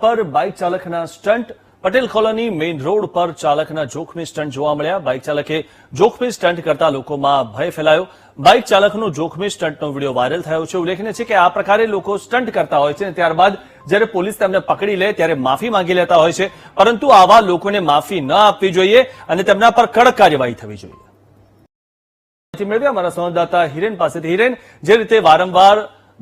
પર bike ચાલકના stunt Patel colony main road પર ચાલકના જોખમી સ્ટન્ટ જોવા મળ્યા. બાઇક ચાલકે જોખમી સ્ટન્ટ કરતા લોકોમાં ભય ફેલાયો. બાઇક ચાલકનો જોખમી સ્ટન્ટનો વીડિયો વાયરલ થયો છે. ઉલ્લેખનીય છે કે આ પ્રકારે લોકો સ્ટન્ટ કરતા હોય છે ત્યારબાદ જ્યારે પોલીસ તેમને પકડી લે ત્યારે માફી માંગી લેતા હોય છે. પરંતુ આવા લોકોને માફી ન આપવી જોઈએ અને તેમના પર કડક કાર્યવાહી થવી જોઈએ. મેળવ્યા મેળવી અમારા સંવાદદાતા હિરેન પાસેથી. હિરેન, જે રીતે વારંવાર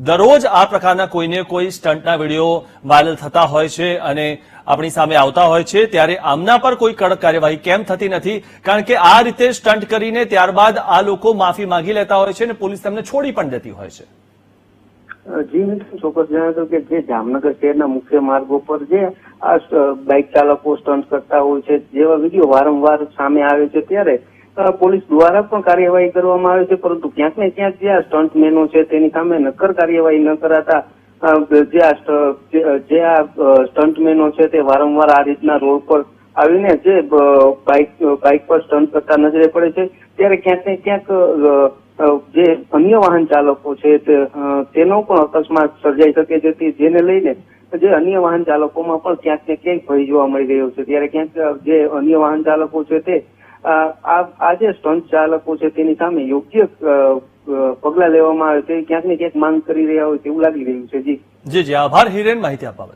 દરરોજ આ પ્રકારના કોઈને કોઈ સ્ટન્ટના વીડિયો વાયરલ થતા હોય છે અને આપણી સામે આવતા હોય છે, ત્યારે આમના પર કોઈ કડક કાર્યવાહી કેમ થતી નથી? કારણ કે આ રીતે સ્ટન્ટ કરીને ત્યારબાદ આ લોકો માફી માંગી લેતા હોય છે અને પોલીસ તેમને છોડી પણ દેતી હોય છે. જી ચોક્કસ જણાવ્યું કે જે જામનગર શહેરના મુખ્ય માર્ગો પર જે આ બાઇક ચાલકો સ્ટન્ટ કરતા હોય છે, જેવા વીડિયો વારંવાર સામે આવે છે, ત્યારે પોલીસ દ્વારા પણ કાર્યવાહી કરવામાં આવે છે, પરંતુ ક્યાંક ને ક્યાંક જે આ સ્ટન્ટ મેનો છે તેની સામે નક્કર કાર્યવાહી ન કરાતા જે આ સ્ટ- જે- જે આ સ્ટન્ટ મેનો છે તે વારંવાર આ રીતના રોડ પર આવીને જે બાઇક બાઇક પર સ્ટન્ટ કરતા નજરે પડે છે. ત્યારે ક્યાંક ને ક્યાંક જે અન્ય વાહન ચાલકો છે તેનો પણ અકસ્માત સર્જાઈ શકે છે. જેને લઈને જે અન્ય વાહન ચાલકોમાં પણ ક્યાંક ને ક્યાંક ભય જોવા મળી રહ્યો છે. ત્યારે ક્યાંક જે અન્ય વાહન ચાલકો છે તે આ જે સ્ટન્ટ ચાલકો છે તેની સામે યોગ્ય અ, લેવામાં આવે તે ક્યાંક ને ક્યાંક માંગ કરી રહ્યા હોય તેવું લાગી રહ્યું છે. જી. જી જી. આભાર હિરેન માહિતી આપવા